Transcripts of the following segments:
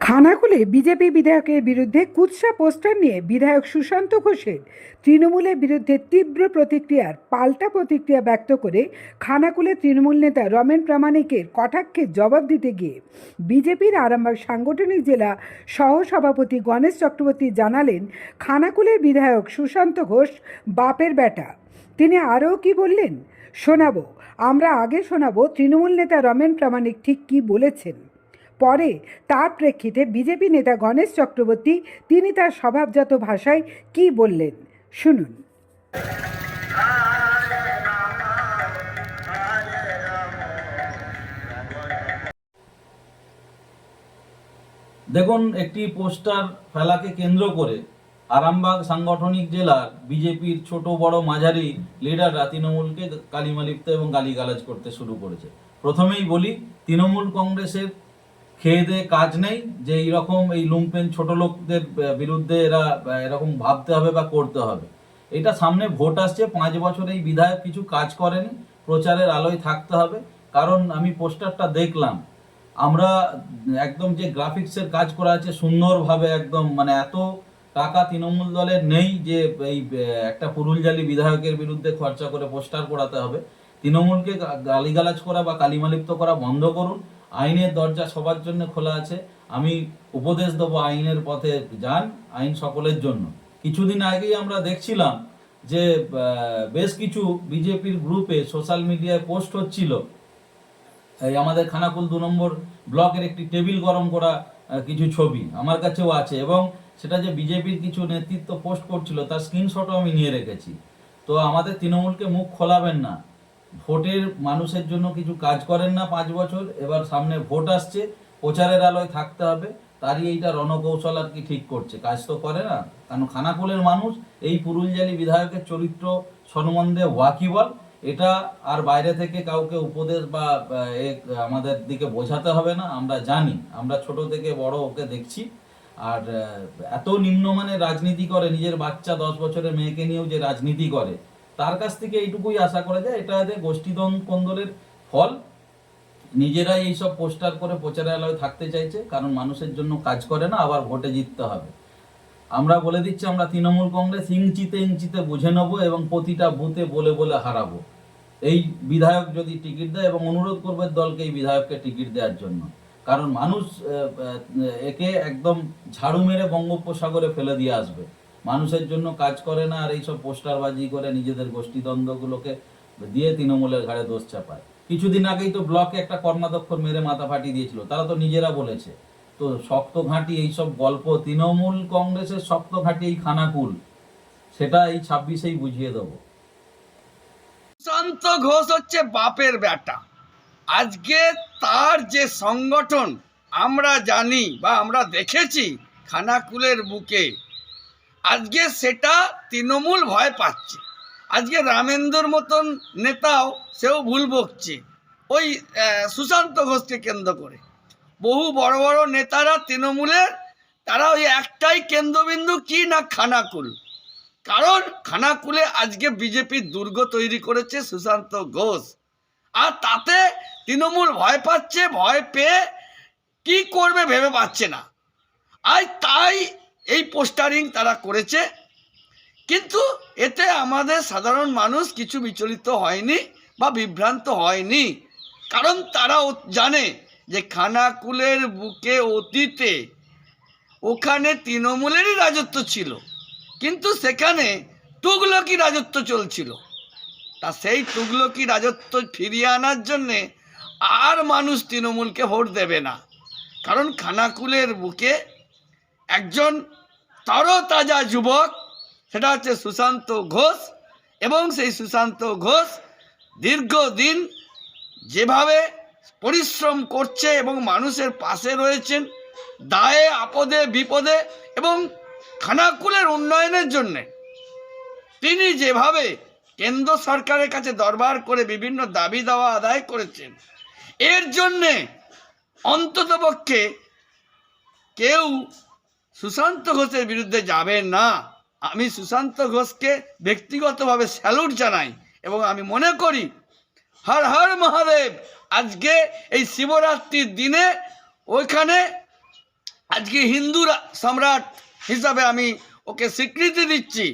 খানাকুলে BJP বিধায়কের বিরুদ্ধে কুৎসা পোস্টার নিয়ে বিধায়ক সুশান্ত ঘোষের তৃণমূলের বিরুদ্ধে তীব্র প্রতিক্রিয়ার পাল্টা প্রতিক্রিয়া ব্যক্ত করে খানাকুলে তৃণমূল নেতা রমেন প্রামাণিকের কটাক্ষে জবাব দিতে গিয়ে বিজেপির আরামবাগ সাংগঠনিক জেলা সহসভাপতি গণেশ চক্রবর্তী জানালেন, খানাকুলের বিধায়ক সুশান্ত ঘোষ বাপের বেটা। তিনি আরও কি বললেন? শোনাবো। আমরা আগে শোনাবো তৃণমূল নেতা রমেন প্রামাণিক ঠিক কী বলেছেন। পরে তার প্রেক্ষিতে বিজেপি নেতা গণেশ চক্রবর্তী, তিনি তার স্বভাবজাত ভাষায় কি বললেন? শুনুন। দেখুন, একটি পোস্টার ফেলাকে কেন্দ্র করে আরামবাগ সাংগঠনিক জেলার বিজেপির ছোট বড় মাঝারি লিডাররা তৃণমূলকে কালিমালিপ্ত এবং গালিগালাজ করতে শুরু করেছে। প্রথমেই বলি, তৃণমূল কংগ্রেসের খেয়ে দেয়ে কাজ নেই, যে এইরকম এই লুম্পেন ছোট লোকদের বিরুদ্ধে এরা এরকম ভাবতে হবে বা করতে হবে। এটা সামনে ভোট আসছে, পাঁচ বছর এই বিধায়ক কিছু কাজ করেনি, প্রচারের আলোয় থাকতে হবে। কারণ আমি পোস্টারটা দেখলাম, আমরা একদম যে গ্রাফিক্সের কাজ করা আছে, সুন্দরভাবে একদম মানে এত টাকা তৃণমূল দলের নেই যে এই একটা পুরুলজালি বিধায়কের বিরুদ্ধে খরচা করে পোস্টার করাতে হবে। তৃণমূলকে গালিগালাজ করা বা কালিমালিপ্ত করা বন্ধ করুন। আইনের দরজা সবার জন্য খোলা আছে। আমি উপদেশ দেবো আইনের পথে যান, আইন সকলের জন্য। কিছুদিন আগেই আমরা দেখছিলাম যে বেশ কিছু বিজেপির গ্রুপে সোশ্যাল মিডিয়ায় পোস্ট হচ্ছিল। এই আমাদের খানাকুল দু নম্বর ব্লকের একটি টেবিল গরম করা কিছু ছবি আমার কাছেও আছে এবং সেটা যে বিজেপির কিছু নেতৃত্ব পোস্ট করছিল, তার স্ক্রিনশটও আমি নিয়ে রেখেছি। তো আমাদের তৃণমূলকে মুখ খোলাবেন না। ভোটের মানুষের জন্য কিছু কাজ করেন না পাঁচ বছর, এবার সামনে ভোট আসছে, প্রচারের আলোয় থাকতে হবে, তারই এইটা রণকৌশল আর কি ঠিক করছে, কাজ তো করে না, কারণ খানাকুলের মানুষ, এই পুরুলজালি বিধায়কের চরিত্র সম্বন্ধে ওয়াকিবল, এটা আর বাইরে থেকে কাউকে উপদেশ বা আমাদের দিকে বোঝাতে হবে না, আমরা জানি, আমরা ছোট থেকে বড় ওকে দেখছি, আর এত নিম্নমানের রাজনীতি করে, নিজের বাচ্চা দশ বছরের মেয়েকে নিয়েও যে রাজনীতি করে তার কাছ থেকে এইটুকুই আশা করা যায়, এটা এদের গোষ্ঠীদ্বন্দ্ব কোন্দলের ফল। নিজেরাই এইসব পোস্টার করে প্রচারের আলোয় থাকতে চাইছে, কারণ মানুষের জন্য কাজ করে না, আবার ভোটে জিততে হবে। আমরা বলে দিচ্ছি, আমরা তৃণমূল কংগ্রেস ইঞ্চিতে ইঞ্চিতে বুঝে নেব এবং প্রতিটা বুথে বলে বলে হারাবো। এই বিধায়ক যদি টিকিট দেয়, এবং অনুরোধ করবে দলকে, এই বিধায়ককে টিকিট দেওয়ার জন্য। কারণ মানুষ একে একদম ঝাড়ু মেরে বঙ্গোপসাগরে ফেলে দিয়ে আসবে। মানুষের জন্য কাজ করে না, আর এইসব পোস্টারবাজি করে নিজেদের গোষ্ঠীদ্বন্দ্বগুলোকে দিয়ে তৃণমূলের ঘাড়ে দোষ চাপায়। কিছুদিন আগেই তো ব্লকে একটা কর্মাধ্যক্ষ মেরে মাথা ফাটিয়ে দিয়েছিল, তারা তো নিজেরা বলেছে। তো শক্ত ঘাঁটি এইসব গল্প, তৃণমূল কংগ্রেসের শক্ত ঘাঁটি এই খানাকুল, সেটা এই ছাব্বিশেই বুঝিয়ে দেবো। সুশান্ত ঘোষ হচ্ছে বাপের বেটা। আজকে তার যে সংগঠন, আমরা জানি বা আমরা দেখেছি খানাকুলের বুকে। আজকে সেটা তৃণমূল ভয় পাচ্ছে। আজকে রামেন্দ্রর মতন নেতাও সেও ভুল বকছে। ওই সুশান্ত ঘোষকে কেন্দ্র করে। বহু বড় বড় নেতারা তৃণমূলের, তারা ওই একটাই কেন্দ্রবিন্দু কি না খানাকুল? কারণ খানাকুলে আজকে বিজেপির দুর্গ তৈরি করেছে সুশান্ত ঘোষ। আর তাতে তৃণমূল ভয় পাচ্ছে, ভয় পেয়ে কি করবে ভেবে পাচ্ছে না। আর তাই এই পোস্টারিং তারা করেছে। কিন্তু এতে আমাদের সাধারণ মানুষ কিছু বিচলিত হয়নি বা বিভ্রান্ত হয়নি। কারণ তারা জানে যে খানাকুলের বুকে অতীতে ওখানে তৃণমূলেরই রাজত্ব ছিল, কিন্তু সেখানে তুগলকি রাজত্ব চলছিল। তা সেই তুগলকি রাজত্ব ফিরিয়ে আনার জন্যে আর মানুষ তৃণমূলকে ভোট দেবে না। কারণ খানাকুলের বুকে একজন তরতাজা যুবক, সেটা হচ্ছে সুশান্ত ঘোষ, এবং সেই সুশান্ত ঘোষ দীর্ঘদিন যেভাবে পরিশ্রম করছে এবং মানুষের পাশে রয়েছেন, দায়ে, আপদে, বিপদে এবং খানাকুলের উন্নয়নের জন্যে। তিনি যেভাবে কেন্দ্র সরকারের কাছে দরবার করে বিভিন্ন দাবি দাওয়া আদায় করেছেন, এর জন্যে অন্ততপক্ষে কেউ সুশান্ত ঘোষের বিরুদ্ধে যাবে না। আমি সুশান্ত ঘোষকে ব্যক্তিগতভাবে স্যালুট জানাই এবং আমি মনে করি, হর হর মহাদেব, আজকে এই শিবরাত্রির দিনে ওইখানে আজকে হিন্দু সম্রাট হিসাবে আমি ওকে স্বীকৃতি দিচ্ছি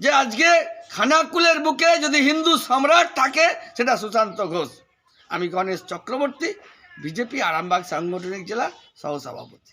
যে আজকে খানাকুলের বুকে যদি হিন্দু সম্রাট থাকে, সেটা সুশান্ত ঘোষ। আমি গণেশ চক্রবর্তী, বিজেপি, আরামবাগ সাংগঠনিক জেলার সহসভাপতি।